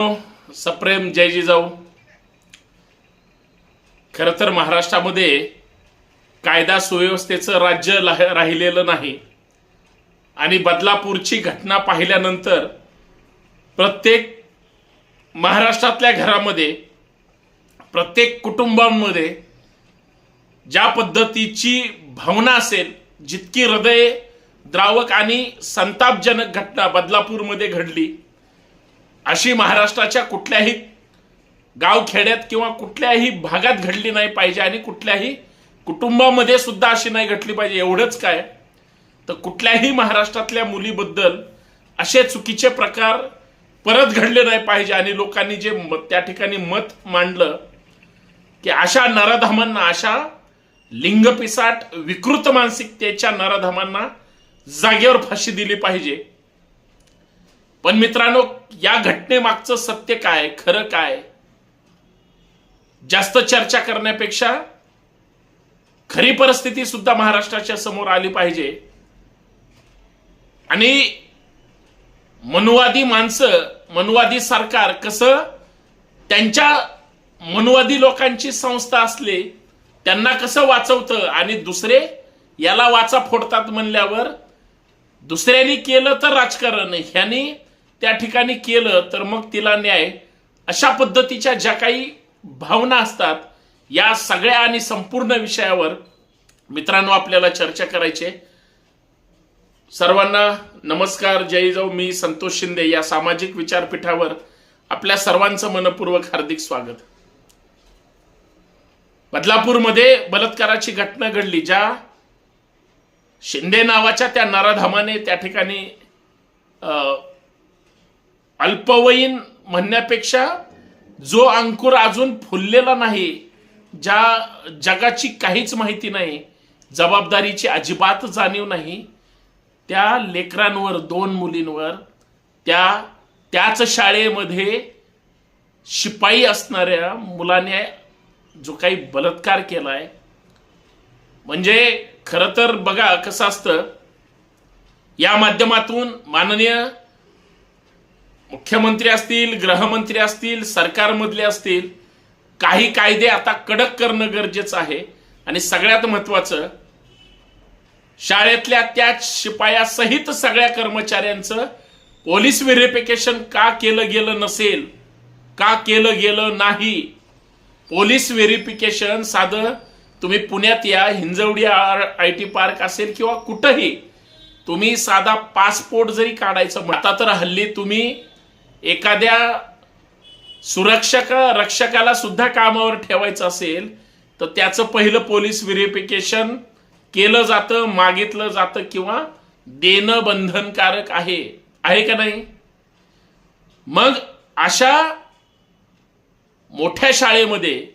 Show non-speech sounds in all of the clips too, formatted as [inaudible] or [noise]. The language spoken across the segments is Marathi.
सप्रेम जय जिजाऊ. खरं तर महाराष्ट्रामध्ये कायदा सुव्यवस्थेचं राज्य राहिलेलं नाही. आणि बदलापूरची घटना पाहिल्यानंतर प्रत्येक महाराष्ट्रातल्या घरामध्ये प्रत्येक कुटुंबांमध्ये ज्या पद्धतीची भावना असेल जितकी हृदय द्रावक आणि संतापजनक घटना बदलापूरमध्ये घडली अशी महाराष्ट्राच्या कुठल्याही गावखेड्यात किंवा कुठल्याही भागात घडली नाही पाहिजे आणि कुठल्याही कुटुंबामध्ये सुद्धा अशी नाही घडली पाहिजे. एवढंच काय? तर कुठल्याही महाराष्ट्रातल्या मुलीबद्दल असे चुकीचे प्रकार परत घडले नाही पाहिजे आणि लोकांनी जे मत- त्या ठिकाणी मत मांडलं की अशा नराधामांना अशा लिंगपिसाट विकृत मानसिकतेच्या नराधामांना जागेवर फाशी दिली पाहिजे. पण मित्रांनो या घटनेमागचं सत्य काय? खरं काय? जास्त चर्चा करण्यापेक्षा खरी परिस्थिती सुद्धा महाराष्ट्राच्या समोर आली पाहिजे. आणि मनुवादी माणसं मनुवादी सरकार कसं त्यांच्या मनुवादी लोकांची संस्था असले त्यांना कसं वाचवतं आणि दुसरे याला वाचा फोडतात म्हणल्यावर दुसऱ्यांनी केलं तर राजकारण ह्यानी त्या ठिकाणी केलं तर मग तिला न्याय. अशा पद्धतीच्या ज्या काही भावना असतात या सगळ्या आणि संपूर्ण विषयावर मित्रांनो आपल्याला चर्चा करायची सर्वांना नमस्कार जय जाऊ मी संतोष शिंदे या सामाजिक विचारपीठावर आपल्या सर्वांचं मनपूर्वक हार्दिक स्वागत. बदलापूरमध्ये बलात्काराची घटना घडली ज्या शिंदे नावाच्या त्या नराधामाने त्या ठिकाणी अल्पवयीन म्हणण्यापेक्षा जो अंकुर अजून फुललेला नाही ज्या जगाची काहीच माहिती नाही जबाबदारीची अजिबात जाणीव नाही त्या लेकरांवर दोन मुलींवर त्या त्याच शाळेमध्ये शिपाई असणाऱ्या मुलाने जो काही बलात्कार केलाय. म्हणजे खरं तर बघा कसं असतं. या माध्यमातून माननीय मुख्यमंत्री असतील गृहमंत्री असतील सरकारमधले असतील काही कायदे आता कडक करणं गरजेचं आहे. आणि सगळ्यात महत्वाचं शाळेतल्या त्या शिपायासहित सगळ्या कर्मचाऱ्यांचं पोलीस व्हेरिफिकेशन का केलं गेलं नसेल का केलं गेलं नाही? पोलीस व्हेरिफिकेशन साधं तुम्ही पुण्यात या हिंजवडी आय टी पार्क असेल किंवा कुठंही तुम्ही साधा पासपोर्ट जरी काढायचं म्हण- आता तर हल्ली तुम्ही एखाद्या सुरक्षक रक्षकाला सुद्धा कामावर ठेवायचं असेल तर त्याचं पहिलं पोलीस व्हेरिफिकेशन केलं जातं मागितलं जातं किंवा देणं बंधनकारक आहे. आहे का नाही? मग अशा मोठ्या शाळेमध्ये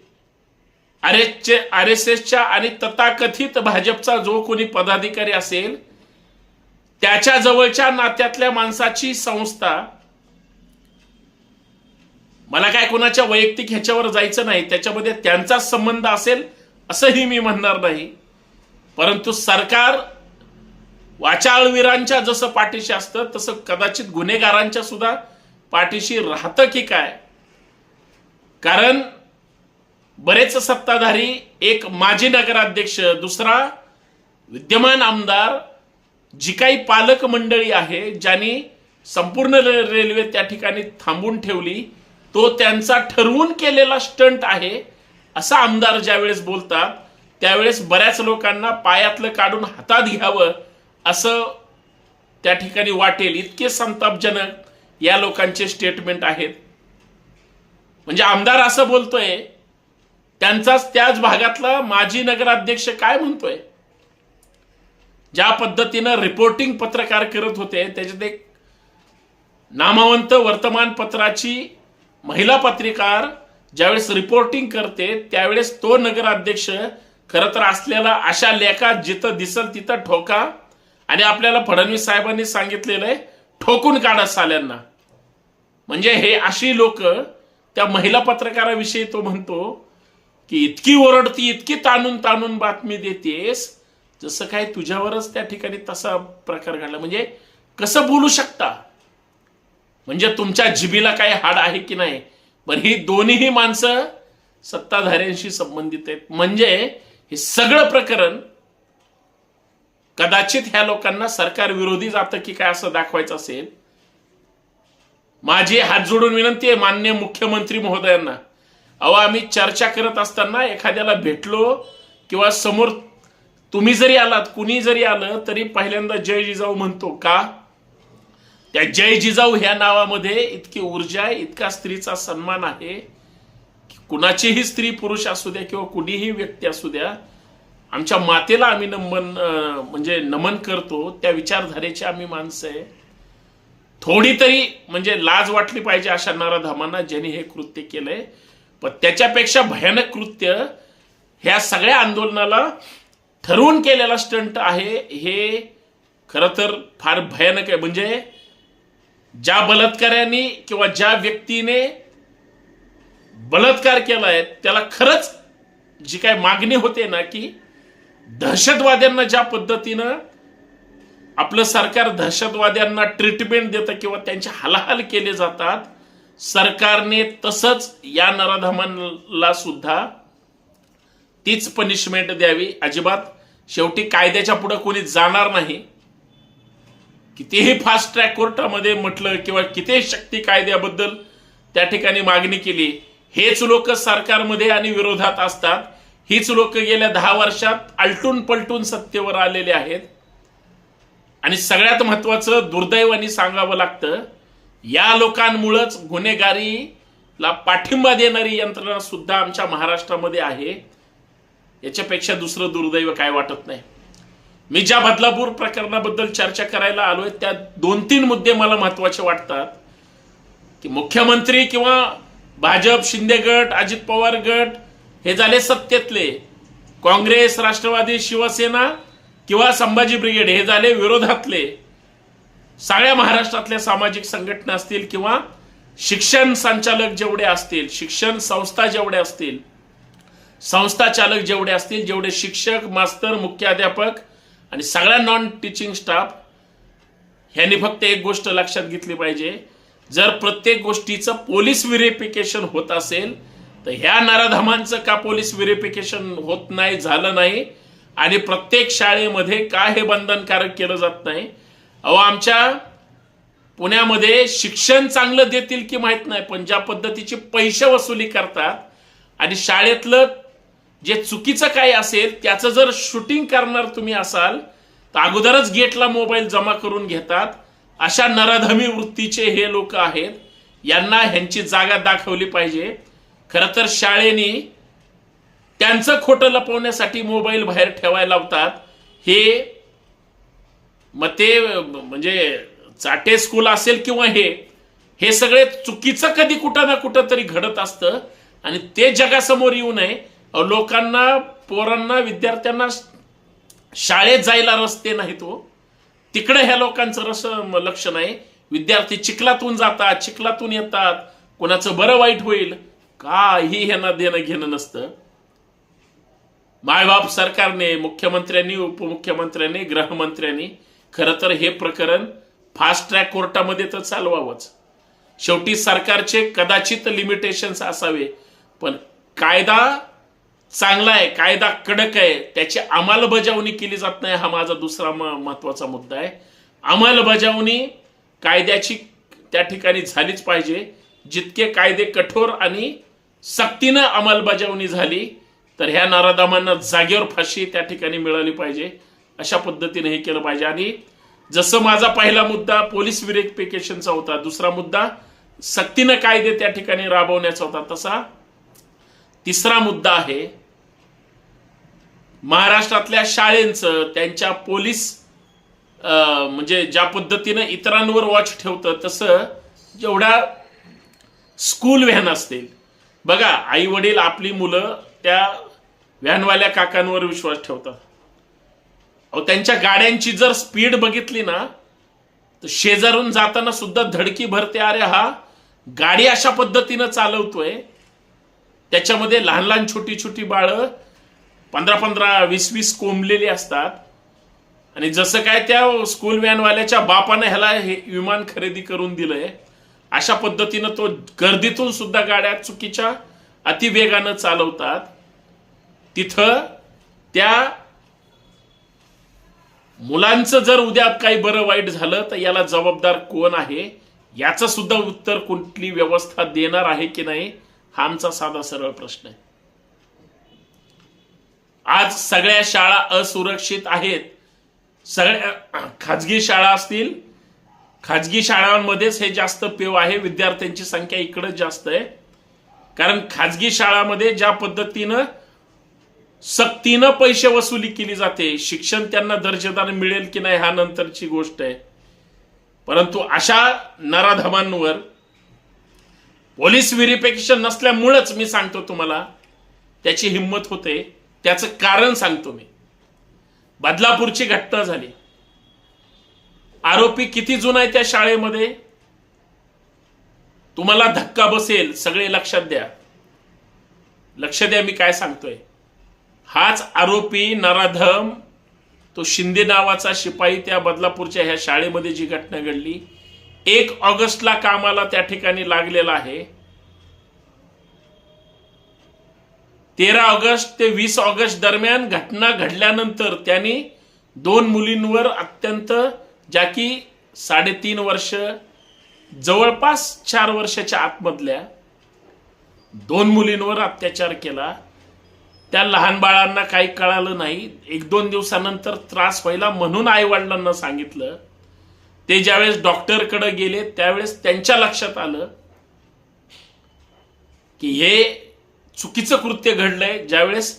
आर एसचे आर एस एसच्या आणि तथाकथित भाजपचा जो कोणी पदाधिकारी असेल त्याच्या जवळच्या नात्यातल्या माणसाची संस्था मला काय कोणाच्या वैयक्तिक ह्याच्यावर जायचं नाही त्याच्यामध्ये त्यांचाच संबंध असेल असंही मी म्हणणार नाही. परंतु सरकार वाचाळवीरांच्या जसं पाठीशी असतं तसं कदाचित गुन्हेगारांच्या सुद्धा पाठीशी राहतं की काय? कारण बरेच सत्ताधारी एक माजी नगराध्यक्ष दुसरा विद्यमान आमदार जी काही पालक मंडळी आहे ज्यांनी संपूर्ण रे- रेल्वे त्या ठिकाणी थांबून ठेवली तो त्यांचा ठरवून केलेला स्टंट आहे असा आमदार ज्यावेळेस बोलतात त्यावेळेस बऱ्याच लोकांना पायातलं काढून हातात घ्यावं असं त्या ठिकाणी वाटेल. इतके संतापजनक या लोकांचे स्टेटमेंट आहेत. म्हणजे आमदार असं बोलतोय त्यांचाच त्याच भागातला माजी नगराध्यक्ष काय म्हणतोय? ज्या पद्धतीनं रिपोर्टिंग पत्रकार करत होते त्याच्यात एक नामवंत वर्तमानपत्राची महिला पत्रकार ज्यावेळेस रिपोर्टिंग करते त्यावेळेस तो नगराध्यक्ष खरं तर असलेला अशा लेखा जिथं दिसल तिथं ठोका. आणि आपल्याला फडणवीस साहेबांनी सांगितलेलं आहे ठोकून काढा साल्यांना. म्हणजे हे अशी लोक त्या महिला पत्रकाराविषयी तो म्हणतो की इतकी ओरडती इतकी ताणून ताणून बातमी देतेस जसं काय तुझ्यावरच त्या ठिकाणी तसा प्रकार घडला. म्हणजे कसं बोलू शकता? म्हणजे तुमच्या जिबीला काही हाड आहे की नाही? पण ही दोन्हीही माणसं सत्ताधाऱ्यांशी संबंधित आहेत. म्हणजे हे सगळं प्रकरण कदाचित ह्या लोकांना सरकार विरोधी जातं की काय असं दाखवायचं असेल. माझी हात जोडून विनंती आहे मान्य मुख्यमंत्री महोदयांना. अहो आम्ही चर्चा करत असताना एखाद्याला भेटलो किंवा समोर तुम्ही जरी आलात कुणी जरी आलं तरी पहिल्यांदा जय जिजाऊ म्हणतो का? त्या जय जिजाऊ ह्या नावामध्ये इतकी ऊर्जा आहे इतका स्त्रीचा सन्मान आहे की कुणाचीही स्त्री पुरुष असू द्या किंवा कुणीही व्यक्ती असू द्या आमच्या मातेला आम्ही नमन म्हणजे नमन करतो त्या विचारधारेची आम्ही माणसं आहे. थोडी तरी म्हणजे लाज वाटली पाहिजे अशा नराधामांना ज्यांनी हे कृत्य केलंय. पण त्याच्यापेक्षा भयानक कृत्य ह्या सगळ्या आंदोलनाला ठरवून केलेला स्टंट आहे हे खरं तर फार भयानक आहे. म्हणजे ज्या बलात्काराने किंवा ज्या व्यक्तीने बलात्कार केलाय त्याला खरंच जी काय मागणी होते ना की दहशतवाद्यांना ज्या पद्धतीनं आपलं सरकार दहशतवाद्यांना ट्रीटमेंट देतं किंवा त्यांचे हालहाल केले जातात सरकारने तसंच या नराधमांना सुद्धा तीच पनिशमेंट द्यावी. अजिबात शेवटी कायद्याच्या पुढे कोणी जाणार नाही. कितीही फास्ट ट्रॅक कोर्टामध्ये म्हटलं किंवा कितीही शक्ती कायद्याबद्दल त्या ठिकाणी मागणी केली हेच लोक सरकारमध्ये आणि विरोधात असतात. हीच लोक गेल्या दहा वर्षात आलटून पलटून सत्तेवर आलेले आहेत. आणि सगळ्यात महत्वाचं दुर्दैवानी सांगावं लागतं या लोकांमुळंच गुन्हेगारीला पाठिंबा देणारी यंत्रणा सुद्धा आमच्या महाराष्ट्रामध्ये आहे. याच्यापेक्षा दुसरं दुर्दैव काय वाटत नाही. मी ज्या बदलापूर प्रकरणाबद्दल चर्चा करायला आलोय त्या दोन तीन मुद्दे मला महत्त्वाचे वाटतात. की मुख्यमंत्री किंवा भाजप शिंदे गट अजित पवार गट हे झाले सत्तेतले. काँग्रेस राष्ट्रवादी शिवसेना किंवा संभाजी ब्रिगेड हे झाले विरोधातले. सगळ्या महाराष्ट्रातल्या सामाजिक संघटना असतील किंवा शिक्षण संचालक जेवढे असतील शिक्षण संस्था जेवढे असतील संस्था चालक जेवढे असतील जेवढे शिक्षक मास्तर मुख्याध्यापक आणि सगळ्या नॉन टीचिंग स्टाफ ह्यांनी फक्त एक गोष्ट लक्षात घेतली पाहिजे. जर प्रत्येक गोष्टीचं पोलीस व्हेरिफिकेशन होत असेल तर ह्या नराधमांचं का पोलीस व्हेरिफिकेशन होत नाही झालं नाही? आणि प्रत्येक शाळेमध्ये का हे बंधनकारक केलं जात नाही? अहो आमच्या पुण्यामध्ये शिक्षण चांगलं देतील की माहीत नाही पण ज्या पद्धतीची पैसे वसुली करतात आणि शाळेतलं जे चुकीचं काय असेल त्याचं जर शूटिंग करणार तुम्ही असाल तर अगोदरच गेटला मोबाईल जमा करून घेतात. अशा नराधमी वृत्तीचे हे लोक आहेत. यांना ह्यांची जागा दाखवली पाहिजे. खरं तर शाळेने त्यांचं खोटं लपवण्यासाठी मोबाईल बाहेर ठेवायला लावतात. हे मग ते म्हणजे चाटे स्कूल असेल किंवा हे हे सगळे चुकीचं कधी कुठं ना कुठं तरी घडत असतं. आणि ते जगासमोर येऊ नये. लोकांना पोरांना विद्यार्थ्यांना शाळेत जायला रस्ते नाहीत हो. तिकडे ह्या लोकांचं रस लक्ष नाही. विद्यार्थी चिखलातून जातात चिखलातून येतात. कोणाचं बरं वाईट होईल काही ह्यांना देणं घेणं नसतं. मायबाप सरकारने मुख्यमंत्र्यांनी उपमुख्यमंत्र्यांनी गृहमंत्र्यांनी खरं तर हे प्रकरण फास्ट ट्रॅक कोर्टामध्ये तर चालवावंच. शेवटी सरकारचे कदाचित लिमिटेशन्स असावे पण कायदा चांगला आहे कायदा कडक आहे त्याची अंमलबजावणी केली जात नाही हा माझा दुसरा म- महत्त्वाचा मुद्दा आहे. अंमलबजावणी कायद्याची त्या ठिकाणी झालीच पाहिजे. जितके कायदे कठोर आणि सक्तीनं अंमलबजावणी झाली तर ह्या नारादामांना जागेवर फाशी त्या ठिकाणी मिळाली पाहिजे. अशा पद्धतीने हे केलं पाहिजे. आणि जसं माझा पहिला मुद्दा पोलीस व्हेरिफिकेशनचा होता. दुसरा मुद्दा सक्तीनं कायदे त्या ठिकाणी राबवण्याचा होता. तसा तिसरा मुद्दा आहे महाराष्ट्रातल्या शाळेंचं त्यांच्या पोलीस अं, म्हणजे ज्या पद्धतीनं इतरांवर वॉच ठेवतं तसं जेवढ्या स्कूल व्हॅन असतील. बघा आई वडील आपली मुलं त्या व्हॅनवाल्या काकांवर विश्वास ठेवतात. अहो त्यांच्या गाड्यांची जर स्पीड बघितली ना तर शेजारून जाताना सुद्धा धडकी भरते अरे हा गाडी अशा पद्धतीनं चालवतोय. त्याच्यामध्ये लहान लहान छोटी छोटी बाळं पंधरा पंधरा वीस वीस कोंबलेली असतात. आणि जसं काय त्या स्कूल व्हॅनवाल्याच्या बापानं ह्याला हे विमान खरेदी करून दिलंय अशा पद्धतीनं तो गर्दीतून सुद्धा गाड्या चुकीच्या अतिवेगानं चालवतात. तिथं त्या मुलांचं जर उद्या काही बरं वाईट झालं तर याला जबाबदार कोण आहे? याचं सुद्धा उत्तर कुठली व्यवस्था देणार आहे की नाही? हा आमचा साधा सरळ प्रश्न आहे. आज सगळ्या शाळा असुरक्षित आहेत. सगळ्या [clears throat] खाजगी शाळा असतील खाजगी शाळांमध्येच हे जास्त पेव आहे विद्यार्थ्यांची संख्या इकडे जास्त आहे. कारण खाजगी शाळामध्ये ज्या पद्धतीनं सक्तीनं पैसे वसुली केली जाते शिक्षण त्यांना दर्जेदार मिळेल की नाही हा नंतरची गोष्ट आहे. परंतु अशा नराधमांवर पोलीस व्हेरिफिकेशन नसल्यामुळेच मी सांगतो तुम्हाला त्याची हिंमत होते. त्याचं कारण सांगतो मी. बदलापूरची घटना झाली. आरोपी किती जुना आहे त्या शाळेमध्ये? तुम्हाला धक्का बसेल सगळे लक्षात द्या. लक्ष द्या मी काय सांगतोय. हाच आरोपी नराधम तो शिंदे नावाचा शिपाई त्या बदलापूरच्या ह्या शाळेमध्ये जी घटना घडली एक ऑगस्टला कामाला त्या ठिकाणी लागलेला आहे. तेरा ऑगस्ट ते वीस ऑगस्ट दरम्यान घटना घडल्यानंतर त्यांनी दोन मुलींवर अत्यंत ज्या की साडेतीन वर्ष जवळपास चार वर्षाच्या आतमधल्या दोन मुलींवर अत्याचार केला. त्या लहान बाळांना काही कळालं नाही. एक दोन दिवसानंतर त्रास व्हायला म्हणून आईवडिलांना सांगितलं. ते ज्यावेळेस डॉक्टरकडे गेले त्यावेळेस त्यांच्या लक्षात आलं की हे चुकीचं कृत्य घडलंय. ज्यावेळेस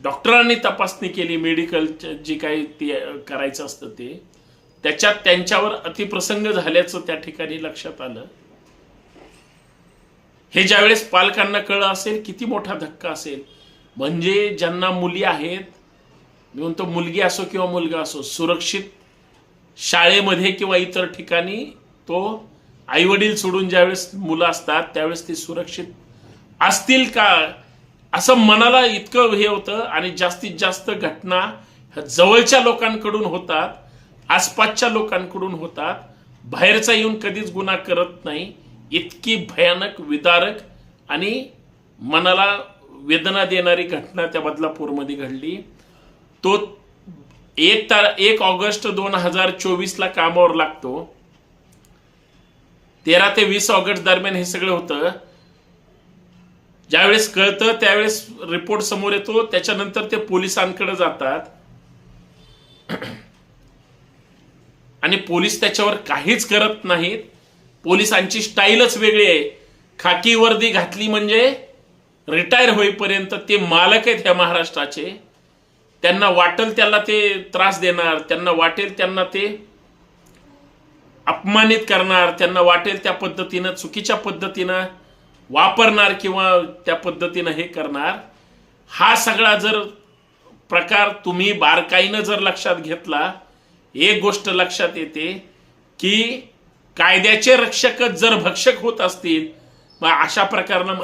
डॉक्टरांनी तपासणी केली मेडिकल जे काही ते करायचं असतं ते त्याच्यात त्यांच्यावर अतिप्रसंग झाल्याचं त्या ठिकाणी लक्षात आलं. हे ज्यावेळेस पालकांना कळलं असेल किती मोठा धक्का असेल. म्हणजे ज्यांना मुली आहेत मी म्हणतो मुलगी असो किंवा मुलगा असो सुरक्षित शाळेमध्ये किंवा इतर ठिकाणी तो आईवडील सोडून ज्यावेळेस मुलं असतात त्यावेळेस ती सुरक्षित असतील का? असं मनाला इतकं हे होतं आणि जास्तीत जास्त घटना जवळच्या लोकांकडून होतात आसपासच्या लोकांकडून होतात. बाहेरचा येऊन कधीच गुन्हा करत नाही. इतकी भयानक विदारक आणि मनाला वेदना देणारी घटना त्या बदलापूरमध्ये घडली. तो एक तार एक ऑगस्ट दोन हजार चोवीसला कामावर लागतो. तेरा ते वीस ऑगस्ट दरम्यान हे सगळं होतं. ज्यावेळेस कळतं त्यावेळेस रिपोर्ट समोर येतो. त्याच्यानंतर ते पोलिसांकडे जातात. [clears throat] आणि पोलीस त्याच्यावर काहीच करत नाहीत. पोलिसांची स्टाईलच वेगळी आहे. खाकी वर्दी घातली म्हणजे रिटायर होईपर्यंत ते मालक आहेत ह्या महाराष्ट्राचे. त्यांना वाटेल त्याला ते त्रास देणार त्यांना वाटेल त्यांना ते अपमानित करणार त्यांना वाटेल त्या पद्धतीनं चुकीच्या पद्धतीनं. वापरणार किंवा त्या पद्धतीनं हे करणार हा सगळा जर प्रकार तुम्ही बारकाईनं जर लक्षात घेतला एक गोष्ट लक्षात येते की कायद्याचे रक्षकच जर भक्षक होत असतील मग अशा प्रकारनं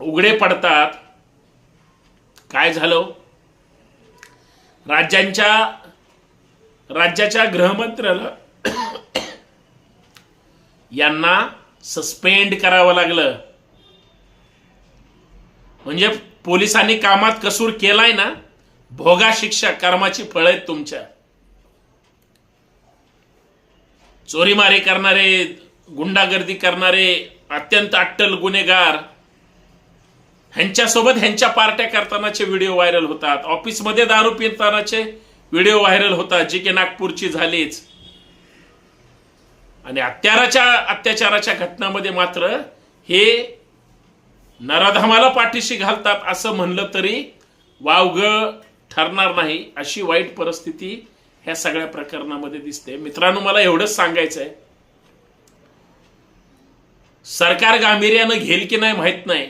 उघडे पडतात. काय झालं? राज्यांच्या राज्याच्या गृहमंत्र्याला यांना सस्पेंड करावं लागलं. म्हणजे पोलिसांनी कामात कसूर केलाय ना भोगा शिक्षा कर्माची फळ आहेत तुमच्या. चोरीमारी करणारे गुंडागर्दी करणारे अत्यंत अट्टल गुन्हेगार ह्यांच्यासोबत ह्यांच्या पार्ट्या करतानाचे व्हिडिओ व्हायरल होतात. ऑफिसमध्ये दारू पितानाचे व्हिडिओ व्हायरल होतात जी की नागपूरची झालीच. आणि अत्याराच्या अत्याचाराच्या घटनामध्ये मात्र हे नराधमाला पाठीशी घालतात असं म्हणलं तरी वावग ठरणार नाही. अशी वाईट परिस्थिती ह्या सगळ्या प्रकरणामध्ये दिसते. मित्रांनो मला एवढंच सांगायचं आहे सरकार गांभीर्यानं घेईल की नाही माहीत नाही.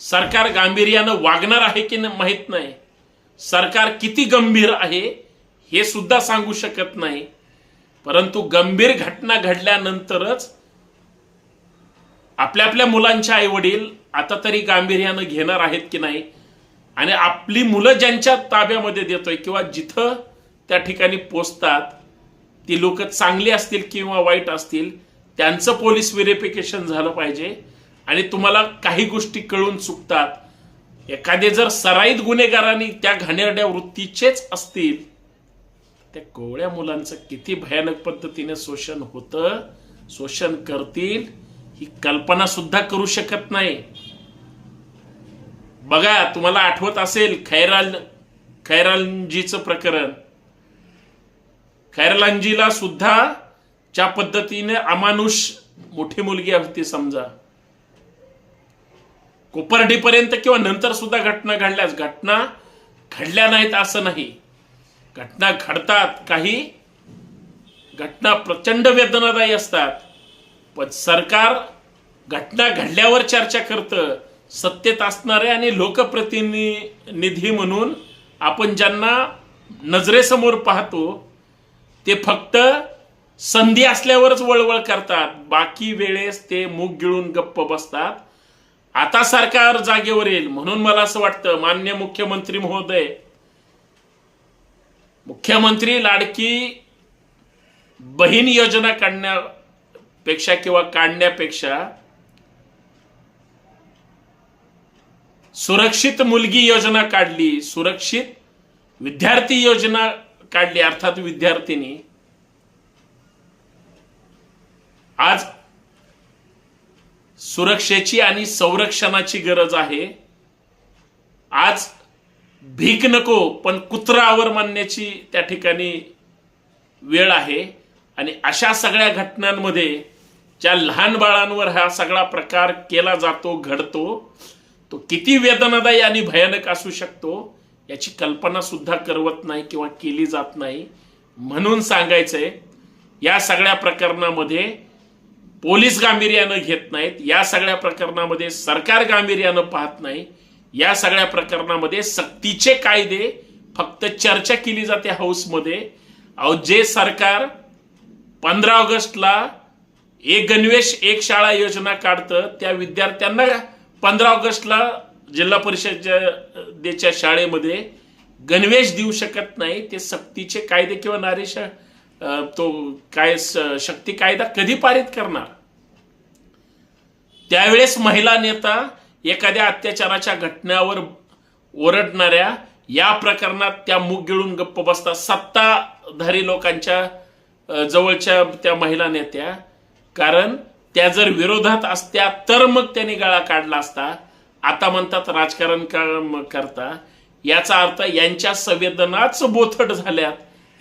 सरकार गांभीर्यानं वागणार आहे की नाही माहीत नाही. सरकार किती गंभीर आहे हे सुद्धा सांगू शकत नाही. परंतु गंभीर घटना घडल्यानंतरच आपल्या आपल्या मुलांचे आई वडील आता तरी गांभीर्यानं घेणार आहेत की नाही? आणि आपली मुलं ज्यांच्या ताब्यामध्ये देतोय किंवा जिथं त्या ठिकाणी पोचतात ती लोक चांगली असतील किंवा वाईट असतील त्यांचं पोलीस व्हेरिफिकेशन झालं पाहिजे. आणि तुम्हाला काही गोष्टी कळून चुकतात. एखादे जर सराईत गुन्हेगारांनी त्या घाणेरड्या वृत्तीचेच असतील त्या कोवळ्या मुलांचं किती भयानक पद्धतीने शोषण होतं शोषण करतील ही कल्पना सुद्धा करू शकत नाही. बघा तुम्हाला आठवत असेल खैराल खैरालजीचं प्रकरण. खैरालांजीला सुद्धा ज्या पद्धतीने अमानुष मोठी मुलगी होती समजा कोपर्डीपर्यंत किंवा नंतर सुद्धा घटना घडल्यास घटना घडल्या नाहीत असं नाही. घटना घडतात काही घटना प्रचंड वेदनादायी असतात. पण सरकार घटना घडल्यावर चर्चा करतं. सत्तेत असणारे आणि लोकप्रतिनिधी म्हणून आपण ज्यांना नजरेसमोर पाहतो ते फक्त संधी असल्यावरच वळवळ करतात. बाकी वेळेस ते मूग गिळून गप्प बसतात. आता सरकार जागेवर येईल. म्हणून मला असं वाटतं मान्य मुख्यमंत्री महोदय मुख्यमंत्री लाडकी बहीण योजना काढण्यापेक्षा किंवा काढण्यापेक्षा सुरक्षित मुलगी योजना काढली सुरक्षित विद्यार्थी योजना काढली अर्थात विद्यार्थिनी आज सुरक्षेची आणि संरक्षणाची गरज आहे. आज भीक नको पण कुत्रावर मानण्याची त्या ठिकाणी वेळ आहे. आणि अशा सगळ्या घटनांमध्ये ज्या लहान बाळांवर हा सगळा प्रकार केला जातो घडतो तो किती वेदनादायी आणि भयानक असू शकतो याची कल्पना सुद्धा करवत नाही किंवा केली जात नाही. म्हणून सांगायचंय या सगळ्या प्रकरणामध्ये पोलीस गांभीर्यानं घेत नाहीत. या सगळ्या प्रकरणामध्ये सरकार गांभीर्यानं पाहत नाही. या सगळ्या प्रकरणामध्ये सक्तीचे कायदे फक्त चर्चा केली जाते हाऊसमध्ये. अहो जे सरकार पंधरा ऑगस्टला एक गणवेश एक शाळा योजना काढतं त्या विद्यार्थ्यांना पंधरा ऑगस्टला जिल्हा परिषदेच्या शाळेमध्ये गणवेश देऊ शकत नाही. ते सक्तीचे कायदे किंवा नारीश तो काय शक्ती कायदा कधी पारित करणार? त्यावेळेस महिला नेता एखाद्या अत्याचाराच्या घटनेवर ओरडणाऱ्या या प्रकरणात त्या मुग गिळून गप्प बसतात. सत्ताधारी लोकांच्या जवळच्या त्या महिला नेत्या. कारण त्या जर विरोधात असत्या तर मग त्यांनी गळा काढला असता. आता म्हणतात राजकारण करता. याचा अर्थ यांच्या संवेदनाच बोथट झाल्यात.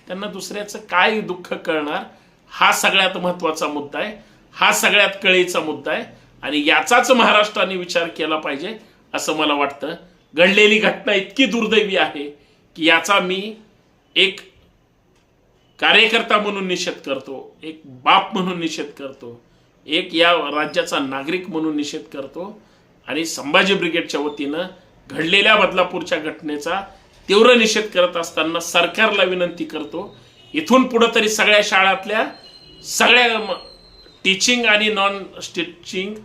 त्यांना दुसऱ्याचं काय दुःख कळणार? हा सगळ्यात महत्त्वाचा मुद्दा आहे. हा सगळ्यात कळीचा मुद्दा आहे. आणि याचाच महाराष्ट्राने विचार केला पाहिजे असं मला वाटतं. घडलेली घटना इतकी दुर्दैवी आहे की याचा मी एक कार्यकर्ता म्हणून निषेध करतो एक बाप म्हणून निषेध करतो एक या राज्याचा नागरिक म्हणून निषेध करतो आणि संभाजी ब्रिगेडच्या वतीनं घडलेल्या बदलापूरच्या घटनेचा तीव्र निषेध करत असताना सरकारला विनंती करतो इथून पुढं तरी सगळ्या शाळातल्या सगळ्या टीचिंग आणि नॉन टीचिंग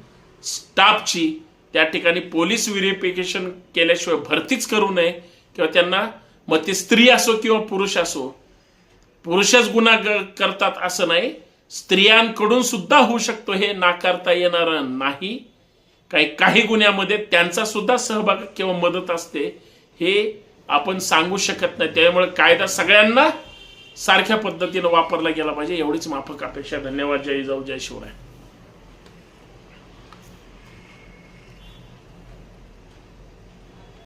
स्टाफची त्या ठिकाणी पोलीस व्हेरिफिकेशन केल्याशिवाय भरतीच करू नये किंवा त्यांना मग ती स्त्री असो किंवा पुरुष असो पुरुषच गुन्हा करतात असं नाही. स्त्रियांकडून सुद्धा होऊ शकतो हे नाकारता येणार नाही. काही काही गुन्ह्यामध्ये त्यांचा सुद्धा सहभाग किंवा मदत असते हे आपण सांगू शकत नाही. त्यामुळे कायदा सगळ्यांना सारख्या पद्धतीनं वापरला गेला पाहिजे. एवढीच माफक अपेक्षा. धन्यवाद. जय जाऊ जय शिवराय.